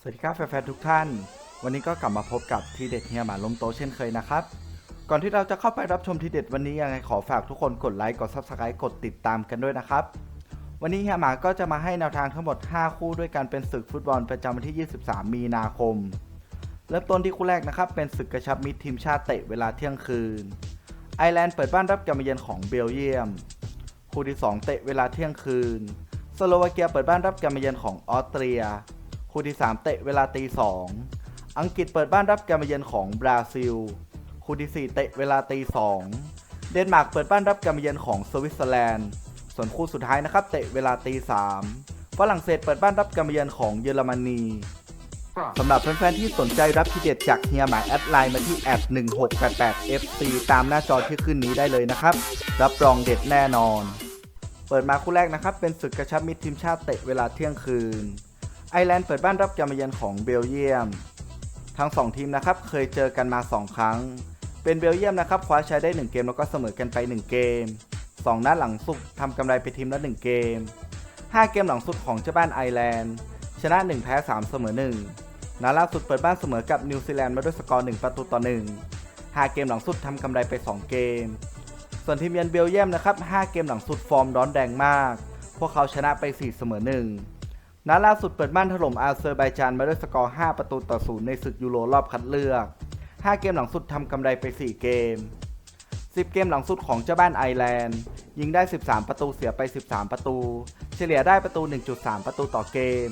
สวัสดีครับแฟนๆทุกท่าน วันนี้ก็กลับมาพบกับทีเด็ดเฮียหมาลมโตเช่นเคยนะครับ ก่อนที่เราจะเข้าไปรับชมทีเด็ดวันนี้ยังไงขอฝากทุกคนกดไลค์กด Subscribe กดติดตามกันด้วยนะครับ วันนี้เฮียหมาก็จะมาให้แนวทางทั้งหมด 5 คู่ด้วยกันเป็นศึกฟุตบอลประจำวันที่ 23 มีนาคม เริ่มต้นที่คู่แรกนะครับ เป็นศึกกระชับมิตรทีมชาติเตะเวลาเที่ยงคืน ไอร์แลนด์เปิดบ้านรับการมาเยือนของเบลเยียม คู่ที่ 2 เตะเวลาเที่ยงคืน สโลวาเกียเปิดบ้านรับการมาเยือนของออสเตรีย คู่ที่ 3 เตะเวลาตีสองอังกฤษเปิดบ้านรับการมาเยือนของบราซิล คู่ที่ 4 เตะเวลาตีสองเดนมาร์กเปิดบ้านรับการมาเยือนของสวิตเซอร์แลนด์ ส่วนคู่สุดท้ายนะครับ เตะเวลาตีสามฝรั่งเศสเปิดบ้านรับการมาเยือนของเยอรมนีสำหรับแฟนๆที่สนใจรับทีเด็ดจากเฮียหมายแอดไลน์มาที่แอด1688 FC ตามหน้าจอที่ขึ้นนี้ได้เลยนะครับ รับรองเด็ดแน่นอน เปิดมาคู่แรกนะครับ เป็นศึกกระชับมิตรทีมชาติเตะเวลาเที่ยงคืน ไอร์แลนด์เปิดบ้านรับการมาเยือนของเบลเยียม ทั้ง 2 ทีมนะครับเคยเจอกันมา 2 ครั้ง เป็นเบลเยียมนะครับคว้าชัยได้ 1 เกมแล้วก็เสมอกันไป 1 เกม 2 นัดหลังสุดทำกำไรไปทีมละ 1 เกม 5 เกมหลังสุดของเจ้าบ้านไอร์แลนด์ ชนะ 1 แพ้ 3 เสมอ 1นัดล่าสุดเปิดบ้านเสมอกับนิวซีแลนด์มาด้วยสกอร์ 1 ประตูต่อ 1 5 เกมหลังสุดทำกำไรไป 2 เกม ส่วนทีมเยือนเบลเยียมนะครับ 5 เกมหลังสุดฟอร์มร้อนแรงมาก พวกเขาชนะไป 4 เสมอ1 นัดล่าสุดเปิดบ้านถล่มอาเซอร์ไบจานมาด้วยสกอร์ 5 ประตูต่อ 0 ในศึกยูโรรอบคัดเลือก 5 เกมหลังสุดทำกำไรไป 4 เกม 10 เกมหลังสุดของเจ้าบ้านไอร์แลนด์ ยิงได้ 13 ประตูเสียไป 13 ประตู เฉลี่ยได้ประตู 1.3 ประตูต่อเกม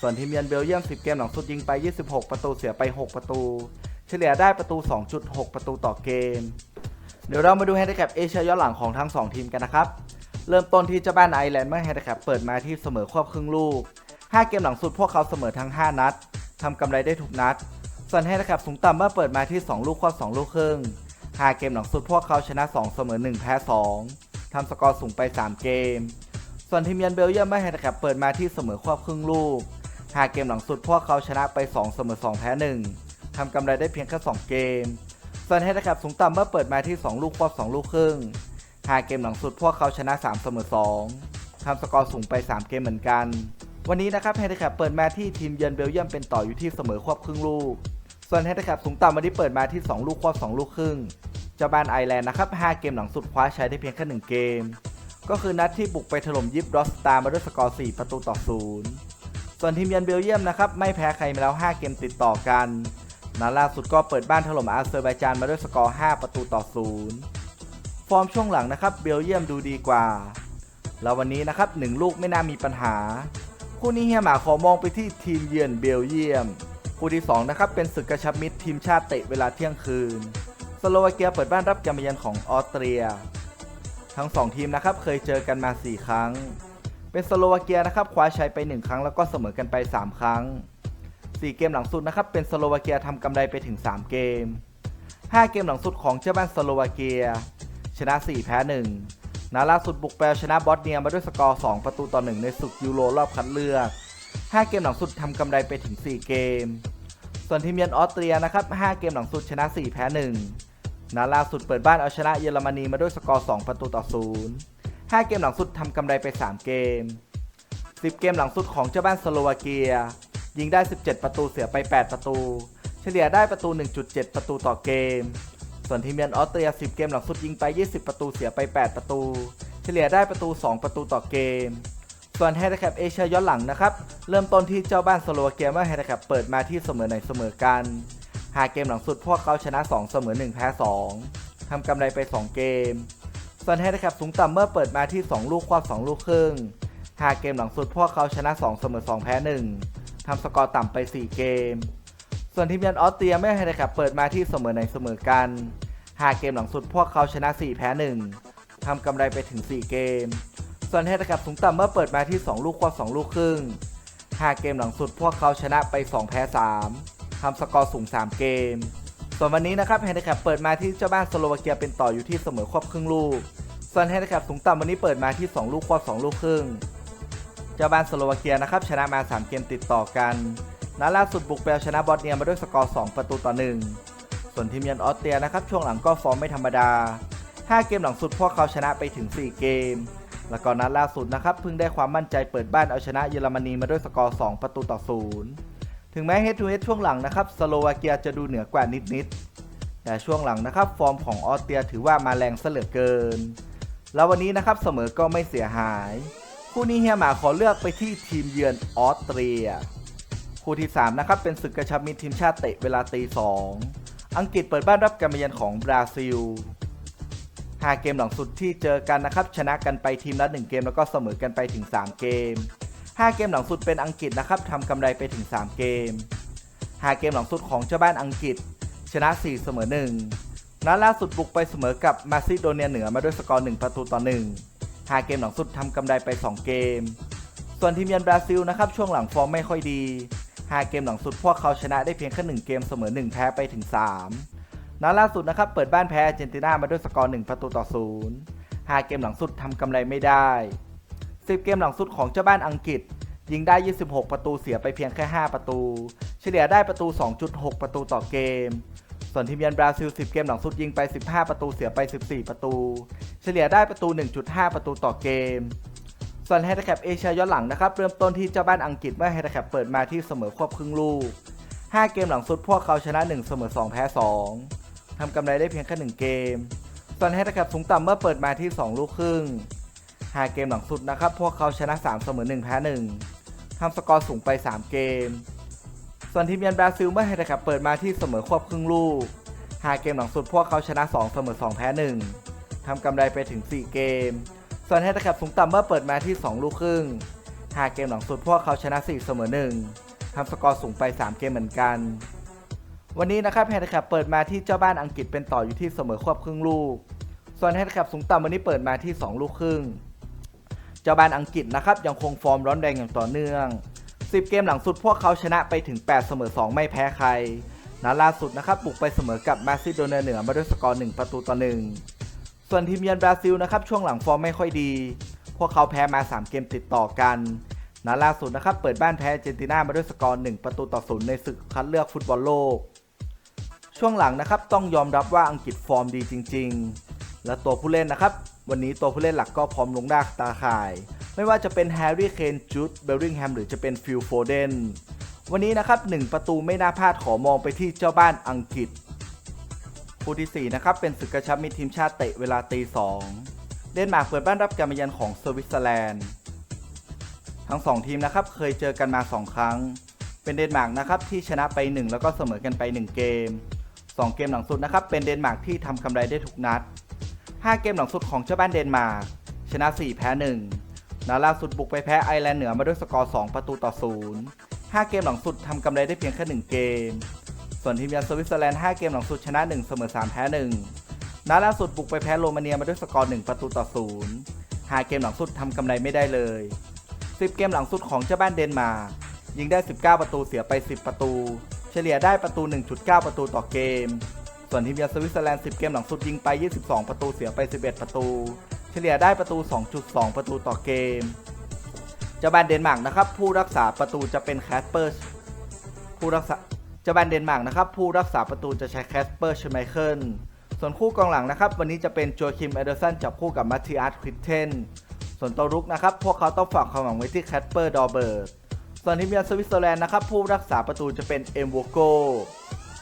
ส่วนทีมเยือนเบลเยียม 10 เกมหลังสุดยิงไป 26 ประตูเสียไป 6 ประตู เฉลี่ยได้ประตู 2.6 ประตูต่อเกม เดี๋ยวเรามาดูแฮนดิแคปเอเชียย้อนหลังของทั้ง 2 ทีมกันนะครับ เริ่มต้นที่เจ้าบ้านไอร์แลนด์เมื่อแฮนดิแคปเปิดมาที่เสมอควบครึ่งลูก 5 เกมหลังสุดพวกเขาเสมอทั้ง 5 นัดทำกำไรได้ทุกนัด ส่วนแฮนดิแคปสูงต่ำเมื่อเปิดมาที่ 2 ลูกควบ2ลูกครึ่ง 5 เกมหลังสุดพวกเขาชนะ 2 เสมอ 1 แพ้ 2ทำสกอร์สูงไป 3 เกม ส่วนทีมเยอนเบลเยียมเมื่อแฮนดิแคปเปิดมาที่เสมอควบครึ่งลูก 5 เกมหลังสุดพวกเขาชนะไป 2 เสมอ 2 แพ้ 1ทำกำไรได้เพียงแค่ 2 เกม ส่วนแฮนดิแคปสูงต่ำเมื่อเปิดมาที่ 2 ลูกควบ2ลูกครึ่ง 5 เกมหลังสุดพวกเขาชนะ 3 เสมอ 2ทำสกอร์สูงไป 3 เกมเหมือนกัน วันนี้นะครับแฮนดิแคปเปิดมาที่ทีมเยือนเบลเยียมเป็นต่ออยู่ที่เสมอควบครึ่งลูก ส่วนแฮนดิแคปสูงต่ำวันนี้เปิดมาที่ 2 ลูกควบ2ลูกครึ่งเจ้าบ้านไอร์แลนด์นะครับ 5 เกมหลังสุดคว้าชัยได้เพียงแค่ 1 เกม ก็คือนัดที่บุกไปถล่มยิปรอสตาร์มาด้วยสกอร์ 4 ประตูต่อ 0 ส่วนทีมเยือนเบลเยียมนะครับ ไม่แพ้ใครมาแล้ว 5 เกมติดต่อกัน นัดล่าสุดก็เปิดบ้านถล่มอาเซอร์ไบจานมาด้วยสกอร์ 5 ประตูต่อ 0 ฟอร์มช่วงหลังนะครับ เบลเยียมดูดีกว่า แล้ววันนี้นะครับ 1 ลูกไม่น่ามีปัญหา คู่นี้เฮียหมาขอมองไปที่ทีมเยือนเบลเยียม คู่ที่2นะครับเป็นศึกกระชับมิตรทีมชาติเตะเวลาเที่ยงคืน สโลวาเกียเปิดบ้านรับการมาเยือนของออสเตรีย ทั้ง 2 ทีมนะครับเคยเจอกันมา 4 ครั้ง เป็นสโลวาเกียนะครับคว้าชัยไป 1 ครั้งแล้วก็เสมอกันไป 3 ครั้ง 4 เกมหลังสุดนะครับเป็นสโลวาเกียทำกำไรไปถึง 3 เกม 5 เกมหลังสุดของเจ้าบ้านสโลวาเกีย ชนะ 4 แพ้ 1 นัดล่าสุดบุกไปเอาชนะบอสเนียมาด้วยสกอร์ 2 ประตูต่อ 1 ในศึกยูโรรอบคัดเลือก 5 เกมหลังสุดทำกำไรไปถึง 4 เกม ส่วนทีมเยือนออสเตรียนะครับ 5 เกมหลังสุดชนะ 4 แพ้ 1นัดล่าสุดเปิดบ้านเอาชนะเยอรมนีมาด้วยสกอร์ 2 ประตูต่อ 0 5 เกมหลังสุดทำกำไรไป 3 เกม 10 เกมหลังสุดของเจ้าบ้านสโลวาเกีย ยิงได้ 17 ประตูเสียไป 8 ประตู เฉลี่ยได้ประตู 1.7 ประตูต่อเกม ส่วนทีมเยือนออสเตรีย 10 เกมหลังสุดยิงไป 20 ประตูเสียไป 8 ประตู เฉลี่ยได้ประตู 2 ประตูต่อเกม ส่วนแฮนดิแคปเอเชียย้อนหลังนะครับ เริ่มต้นที่เจ้าบ้านสโลวาเกียเมื่อแฮนดิแคปเปิดมาที่เสมอในเสมอกัน5เกมหลังสุดพวกเขาชนะ 2 เสมอ 1 แพ้ 2 ทำกำไรไป 2 เกม ส่วนแฮนดิแคปสูงต่ำเมื่อเปิดมาที่ 2 ลูกควบ2ลูกครึ่ง5เกมหลังสุดพวกเขาชนะ 2 เสมอ 2 แพ้ 1ทำสกอร์ต่ำไป 4 เกม ส่วนทีมเยือนออสเตรียเมื่อแฮนดิแคปเปิดมาที่เสมอในเสมอกัน5เกมหลังสุดพวกเขาชนะ 4 แพ้ 1 ทำกำไรไปถึง 4 เกม ส่วนแฮนดิแคปสูงต่ำเมื่อเปิดมาที่ 2 ลูกควบ2ลูกครึ่ง5เกมหลังสุดพวกเขาชนะไป 2 แพ้ 3 ทำสกอร์สูง 3 เกม ส่วนวันนี้นะครับแฮนดิแคปเปิดมาที่เจ้าบ้านสโลวาเกียเป็นต่ออยู่ที่เสมอควบครึ่งลูก ส่วนแฮนดิแคปสูงต่ำวันนี้เปิดมาที่ 2 ลูกควบ2ลูกครึ่ง เจ้าบ้านสโลวาเกียนะครับชนะมา 3 เกมติดต่อกัน นัดล่าสุดบุกไปเอาชนะบอสเนียมาด้วยสกอร์ 2 ประตูต่อ 1 ส่วนทีมเยือนออสเตรียนะครับช่วงหลังก็ฟอร์มไม่ธรรมดา 5 เกมหลังสุดพวกเขาชนะไปถึง 4 เกม แล้วก็นัดล่าสุดนะครับเพิ่งได้ความมั่นใจเปิดบ้านเอาชนะเยอรมนีมาด้วยสกอร์ 2 ประตูต่อ 0 ถึงแม้ head to head ช่วงหลังนะครับสโลวาเกียจะดูเหนือกว่านิดๆ แต่ช่วงหลังนะครับฟอร์มของออสเตรียถือว่ามาแรงเสลือเกิน แล้ววันนี้นะครับเสมอก็ไม่เสียหาย คู่นี้เฮียหมาขอเลือกไปที่ทีมเยือนออสเตรีย คู่ที่ 3 นะครับ เป็นศึกกระชับมิตรทีมชาติเตะเวลาตีสองอังกฤษเปิดบ้านรับการมาเยือนของบราซิล5เกมหลังสุดที่เจอกันนะครับ ชนะกันไปทีมละ 1 เกมแล้วก็เสมอกันไปถึง 3 เกม 5 เกมหลังสุดเป็นอังกฤษนะครับทำกำไรไปถึง 3 เกม 5 เกมหลังสุดของเจ้าบ้านอังกฤษ ชนะ 4 เสมอ1นัดล่าสุดบุกไปเสมอกับมาซิโดเนียเหนือมาด้วยสกอร์ 1 ประตูต่อ 1 5 เกมหลังสุดทำกำไรไป 2 เกม ส่วนทีมเยือนบราซิลนะครับช่วงหลังฟอร์มไม่ค่อยดี 5 เกมหลังสุดพวกเขาชนะได้เพียงแค่1เกมเสมอ 1 แพ้ไปถึง 3นัดล่าสุดนะครับเปิดบ้านแพ้อาร์เจนตินามาด้วยสกอร์ 1 ประตูต่อ 0 5 เกมหลังสุดทำกำไรไม่ได้ 10 เกมหลังสุดของเจ้าบ้านอังกฤษ ยิงได้ 26 ประตูเสียไปเพียงแค่ 5 ประตู เฉลี่ยได้ประตู 2.6 ประตูต่อเกม ส่วนทีมเยือนบราซิล 10 เกมหลังสุดยิงไป 15 ประตูเสียไป 14 ประตู เฉลี่ยได้ประตู 1.5 ประตูต่อเกม ส่วนไฮเดรแคปเอเชียย้อนหลังนะครับ เริ่มต้นที่เจ้าบ้านอังกฤษเมื่อไฮเดรแคปเปิดมาที่เสมอควบครึ่งลูก 5 เกมหลังสุดพวกเขาชนะ 1 เสมอ 2 แพ้ 2 ทำกำไรได้เพียงแค่1เกม ส่วนไฮเดรแคปสูงต่ำเมื่อเปิดมาที่ 2 ลูกครึ่ง 5 เกมหลังสุดนะครับ พวกเขาชนะ 3 เสมอ 1 แพ้ 1 ทำสกอร์สูงไป 3 เกม ส่วนทีมเยือนบราซิลเมื่อไฮเดรแคปเปิดมาที่เสมอควบครึ่งลูก 5 เกมหลังสุดพวกเขาชนะ 2 เสมอ 2 แพ้ 1 ทำกำไรไปถึง 4 เกม ส่วนไฮเดรแคปสูงต่ำเมื่อเปิดมาที่ 2 ลูกครึ่ง5เกมหลังสุดพวกเขาชนะ 4 เสมอ 1ทำสกอร์สูงไป 3 เกมเหมือนกัน วันนี้นะครับไฮเดรแคปเปิดมาที่เจ้าบ้านอังกฤษเป็นต่ออยู่ที่เสมอควบครึ่งลูก ส่วนไฮเดรแคปสูงต่ำวันนี้เปิดมาที่ 2 ลูกครึ่ง เจ้าบ้านอังกฤษนะครับยังคงฟอร์มร้อนแรงอย่างต่อเนื่อง 10 เกมหลังสุดพวกเขาชนะไปถึง 8 เสมอ 2 ไม่แพ้ใครนัดล่าสุดนะครับบุกไปเสมอกับมาซิโดเนียเหนือมาด้วยสกอร์ 1 ประตูต่อ 1 ส่วนทีมเยือนบราซิลนะครับช่วงหลังฟอร์มไม่ค่อยดี พวกเขาแพ้มา 3 เกมติดต่อกันนัดล่าสุดนะครับเปิดบ้านแพ้เจนตินามาด้วยสกอร์ 1 ประตูต่อ0ในศึกคัดเลือกฟุตบอลโลก ช่วงหลังนะครับต้องยอมรับว่าอังกฤษฟอร์มดีจริง ๆ และตัวผู้เล่นนะครับ วันนี้ตัวผู้เล่นหลักก็พร้อมลงหน้าตาข่าย ไม่ว่าจะเป็นแฮร์รี่เคนจูดเบลลิงแฮมหรือจะเป็นฟิลโฟเดนวันนี้นะครับ1ประตูไม่น่าพลาดขอมองไปที่เจ้าบ้านอังกฤษ คู่ที่ 4 นะครับ เป็นศึกกระชับมิตรทีมชาติเตะเวลาตีสองเดนมาร์กเปิดบ้านรับการมาเยือนของสวิตเซอร์แลนด์ ทั้ง 2 ทีมนะครับเคยเจอกันมา 2 ครั้ง เป็นเดนมาร์กนะครับที่ชนะไป 1 แล้วก็เสมอกันไป 1 เกม 2 เกมหลังสุดนะครับเป็นเดนมาร์กที่ทำกำไรได้ทุกนัด 5 เกมหลังสุดของเจ้าบ้านเดนมาร์กชนะ 4 แพ้1นัดล่าสุดบุกไปแพ้ไอร์แลนด์เหนือมาด้วยสกอร์ 2 ประตูต่อ 0 5 เกมหลังสุดทำกำไรได้เพียงแค่ 1 เกม ส่วนทีมเยือนสวิตเซอร์แลนด์ 5 เกมหลังสุดชนะ 1 เสมอ 3 แพ้ 1นัดล่าสุดบุกไปแพ้โรมาเนียมาด้วยสกอร์ 1 ประตูต่อ 0 5 เกมหลังสุดทำกำไรไม่ได้เลย 10 เกมหลังสุดของเจ้าบ้านเดนมาร์กยิงได้ 19 ประตูเสียไป 10 ประตู เฉลี่ยได้ประตู 1.9 ประตูต่อเกม ส่วนทีมเยือนสวิตเซอร์แลนด์ 10 เกมหลังสุดยิงไป 22 ประตูเสียไป 11 ประตู เฉลี่ยได้ประตู 2.2 ประตูต่อเกมเจ้าบ้านเดนมาร์กนะครับผู้รักษาประตูจะเป็นแคสเปอร์ผู้รักษา จ้าบ้านเดนมาร์กนะครับผู้รักษาประตูจะใช้แคสเปอร์ชไมเคิลส่วนคู่กองหลังนะครับวันนี้จะเป็นโจคิมเอเดอร์สันจับคู่กับมัตติอาร์ตคริสเทนส่วนตัวรุกนะครับพวกเขาต้องฝากความหวังไว้ที่แคสเปอร์ดอเบิร์ตส่วนทีมเยือนสวิตเซอร์แลนด์นะครับผู้รักษาประตูจะเป็นเอ็มโวโก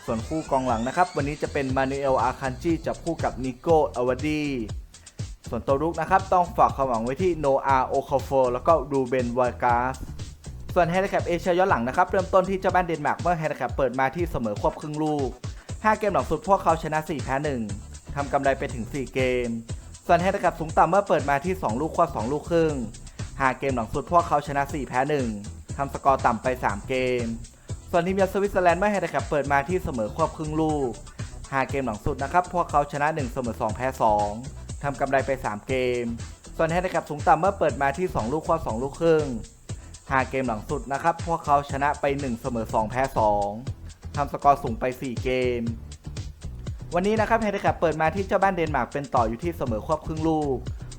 ส่วนคู่กองหลังนะครับวันนี้จะเป็นมานูเอลอาคันจีจับคู่กับนิโกอวดีส่วนตัวรุกนะครับต้องฝากความหวังไว้ที่โนอาโอคาโฟแล้วก็รูเบนวากาส ส่วนแฮนด์แคปเอเชียย้อนหลังนะครับ เริ่มต้นที่เจ้าบ้านเดนมาร์กเมื่อแฮนด์แคปเปิดมาที่เสมอควบครึ่งลูก 5 เกมหลังสุดพวกเขาชนะ 4 แพ้ 1 ทำกำไรไปถึง 4 เกม ส่วนแฮนด์แคปสูงต่ำเมื่อเปิดมาที่ 2 ลูกควบ2ลูกครึ่ง 5 เกมหลังสุดพวกเขาชนะ 4 แพ้ 1 ทำสกอร์ต่ำไป 3 เกม ส่วนทีมเยือนสวิตเซอร์แลนด์เมื่อแฮนด์แคปเปิดมาที่เสมอควบครึ่งลูก 5 เกมหลังสุดนะครับพวกเขาชนะ 1 เสมอ 2 แพ้ 2 ทำกำไรไป 3 เกม ส่วนแฮนด์แคปสูงต่ำเมื่อเปิดมาที่ 2 ลูกควบ2ลูกครึ่ง 5 เกมหลังสุดนะครับ พวกเขาชนะไป 1 เสมอ 2 แพ้ 2 ทำสกอร์สูงไป 4 เกม วันนี้นะครับไฮเดแคปเปิดมาที่เจ้าบ้านเดนมาร์กเป็นต่ออยู่ที่เสมอควบครึ่งลูก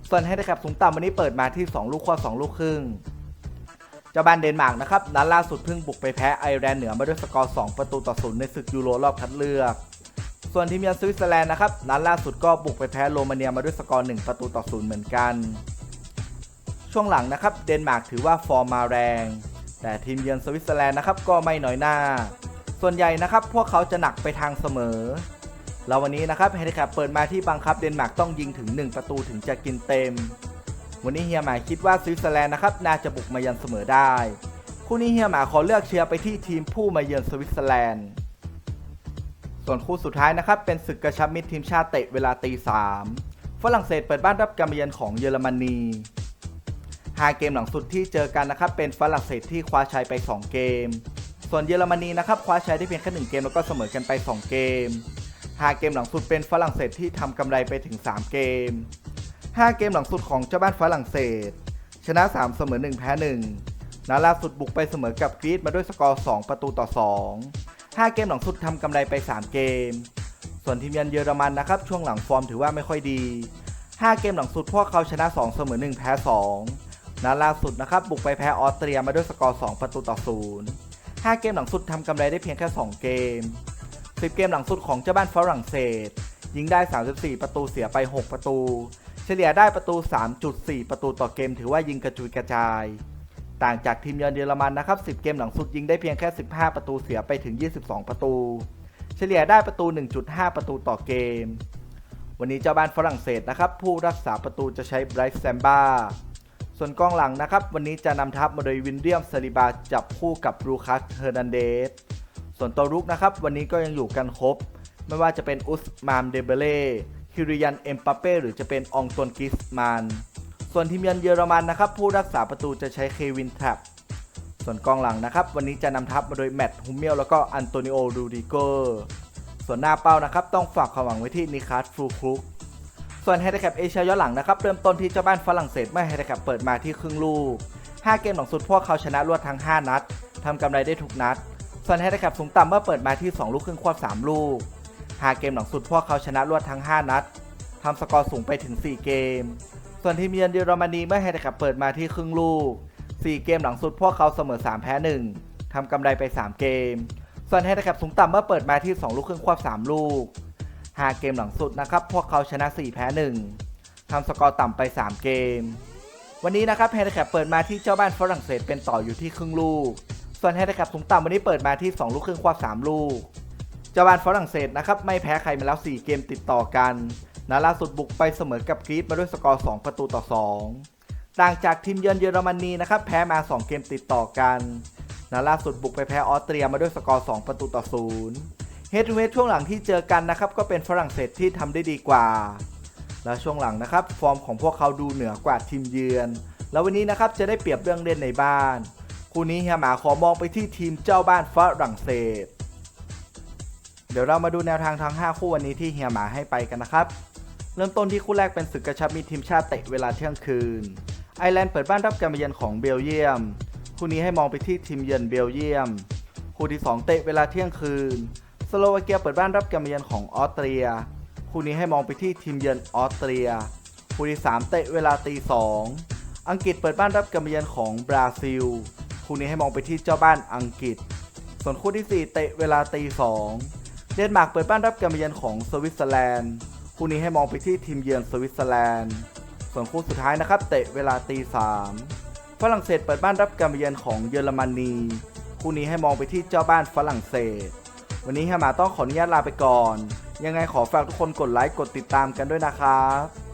ส่วนไฮเดแคปสูงต่ำวันนี้เปิดมาที่ 2 ลูกควบ2ลูกครึ่ง เจ้าบ้านเดนมาร์กนะครับนัดล่าสุดเพิ่งบุกไปแพ้ไอร์แลนด์เหนือมาด้วยสกอร์2ประตูต่อศูนย์ในศึกยูโรรอบคัดเลือกส่วนทีมเยือนสวิตเซอร์แลนด์นะครับนัดล่าสุดก็บุกไปแพ้โรมาเนียมาด้วยสกอร์1ประตูต่อศูนย์เหมือนกัน ช่วงหลังนะครับเดนมาร์กถือว่าฟอร์มมาแรง แต่ทีมเยือนสวิตเซอร์แลนด์นะครับก็ไม่น้อยหน้า ส่วนใหญ่นะครับพวกเขาจะหนักไปทางเสมอ แล้ววันนี้นะครับเฮลิคอปเปิดมาที่บังคับเดนมาร์กต้องยิงถึง 1 ประตูถึงจะกินเต็ม วันนี้เฮียหมาคิดว่าสวิตเซอร์แลนด์นะครับน่าจะบุกมาเยือนเสมอได้ คู่นี้เฮียหมาขอเลือกเชียร์ไปที่ทีมผู้มาเยือนสวิตเซอร์แลนด์ ส่วนคู่สุดท้ายนะครับเป็นศึกกระชับมิตรทีมชาติเตะเวลาตีสามฝรั่งเศสเปิดบ้านรับการมาเยือนของเยอรมนี ห้าเกมหลังสุดที่เจอกันนะครับเป็นฝรั่งเศสที่คว้าชัยไป 2 เกม ส่วนเยอรมนีนะครับคว้าชัยได้เพียงแค่หนึ่งเกมแล้วก็เสมอกันไป 2 เกมห้าเกมหลังสุดเป็นฝรั่งเศสที่ทำกำไรไปถึง 3 เกมห้าเกมหลังสุดของเจ้าบ้านฝรั่งเศส ชนะ 3 เสมอ 1 แพ้1นัดล่าสุดบุกไปเสมอกับกรีซมาด้วยสกอร์ 2 ประตูต่อ 2 5 เกมหลังสุดทำกำไรไป 3 เกม ส่วนทีมเยือนเยอรมันนะครับช่วงหลังฟอร์มถือว่าไม่ค่อยดี 5 เกมหลังสุดพวกเขาชนะ 2 เสมอ 1 แพ้ 2 นัดล่าสุดนะครับบุกไปแพ้ออสเตรียมาด้วยสกอร์ 2 ประตูต่อ 0 5 เกมหลังสุดทำกำไรได้เพียงแค่ 2 เกม 10 เกมหลังสุดของเจ้าบ้านฝรั่งเศส ยิงได้ 34 ประตูเสียไป 6 ประตู เฉลี่ยได้ประตู 3.4 ประตูต่อเกม ถือว่ายิงกระจุยกระจาย ต่างจากทีมเยือนเยอรมันนะครับ 10 เกมหลังสุดยิงได้เพียงแค่ 15 ประตูเสียไปถึง 22 ประตู เฉลี่ยได้ประตู 1.5 ประตูต่อเกม วันนี้เจ้าบ้านฝรั่งเศสนะครับผู้รักษาประตูจะใช้ไบรท์แซมบ้า ส่วนกองหลังนะครับ วันนี้จะนำทัพมาโดยวินเดียมซาลิบาจับคู่กับรูคัสเฮอร์นันเดส ส่วนตัวรุกนะครับ วันนี้ก็ยังอยู่กันครบ ไม่ว่าจะเป็นอุสมานเดเบเล่คิริยันเอ็มปาเป้หรือจะเป็นองตนกิสมาน ส่วนทีมเยือนเยอรมันนะครับ ผู้รักษาประตูจะใช้เควินแทรปส่วนกองหลังนะครับ วันนี้จะนำทัพมาโดยแมตต์ฮุมเมลแล้วก็อันโตนิโอรูดิโกส่วนหน้าเป้านะครับ ต้องฝากความหวังไว้ที่นิคัสฟูครุก ส่วนไฮเดแคปเอเชียย้อนหลังนะครับ เริ่มต้นที่เจ้าบ้านฝรั่งเศสเมื่อไฮเดแคปเปิดมาที่ครึ่งลูก 5 เกมหลังสุดพวกเขาชนะรวดทั้ง 5 นัดทำกำไรได้ทุกนัด ส่วนไฮเดแคปสูงต่ำเมื่อเปิดมาที่ 2 ลูกครึ่งควบ3ลูก 5 เกมหลังสุดพวกเขาชนะรวดทั้ง 5 นัดทำสกอร์สูงไปถึง 4 เกม ส่วนทีมเยือนเยอรมนีเมื่อไฮเดแคปเปิดมาที่ครึ่งลูก 4 เกมหลังสุดพวกเขาเสมอ 3 แพ้ 1ทำกำไรไป 3 เกม ส่วนไฮเดแคปสูงต่ำเมื่อเปิดมาที่ 2 ลูกครึ่งควบ3ลูก 5 เกมหลังสุดนะครับ พวกเขาชนะ 4 แพ้ 1ทำสกอร์ต่ำไป 3 เกม วันนี้นะครับไฮเดรแคปเปิดมาที่เจ้าบ้านฝรั่งเศสเป็นต่ออยู่ที่ครึ่งลูก ส่วนไฮเดรแคปสูงต่ำวันนี้เปิดมาที่ 2 ลูกครึ่งควบ3ลูก เจ้าบ้านฝรั่งเศสนะครับไม่แพ้ใครมาแล้ว 4 เกมติดต่อกันนัดล่าสุดบุกไปเสมอกับกรีซมาด้วยสกอร์ 2 ประตูต่อ 2 ต่างจากทีมเยือนเยอรมนีนะครับแพ้มา 2 เกมติดต่อกันนัดล่าสุดบุกไปแพ้ออสเตรียมาด้วยสกอร์ 2 ประตูต่อ 0 เฮดทูเฮดช่วงหลังที่เจอกันนะครับก็เป็นฝรั่งเศสที่ทำได้ดีกว่า และช่วงหลังนะครับ ฟอร์มของพวกเขาดูเหนือกว่าทีมเยือน แล้ววันนี้นะครับจะได้เปรียบเรื่องเล่นในบ้าน คู่นี้เฮียหมาขอมองไปที่ทีมเจ้าบ้านฝรั่งเศส เดี๋ยวเรามาดูแนวทางทั้ง 5 คู่วันนี้ที่เฮียหมาให้ไปกันนะครับ เริ่มต้นที่คู่แรกเป็นศึกกระชับมิตรทีมชาติเตะเวลาเที่ยงคืน ไอร์แลนด์เปิดบ้านรับการมาเยือนของเบลเยียม คู่นี้ให้มองไปที่ทีมเยือนเบลเยียม คู่ที่ 2 เตะเวลาเที่ยงคืน สโลวาเกียเปิดบ้านรับการมาเยือนของออสเตรีย คู่นี้ให้มองไปที่ทีมเยือนออสเตรีย คู่ที่ 3 เตะเวลาตีสองอังกฤษเปิดบ้านรับการมาเยือนของบราซิล คู่นี้ให้มองไปที่เจ้าบ้านอังกฤษ ส่วนคู่ที่ 4 เตะเวลาตีสองเดนมาร์กเปิดบ้านรับการมาเยือนของสวิตเซอร์แลนด์ คู่นี้ให้มองไปที่ทีมเยือนสวิตเซอร์แลนด์ ส่วนคู่สุดท้ายนะครับ เตะเวลาตีสามฝรั่งเศสเปิดบ้านรับการมาเยือนของเยอรมนี คู่นี้ให้มองไปที่เจ้าบ้านฝรั่งเศส วันนี้ฮามาต้องขออนุญาตลาไปก่อน ยังไงขอฝากทุกคนกดไลค์กดติดตามกันด้วยนะครับ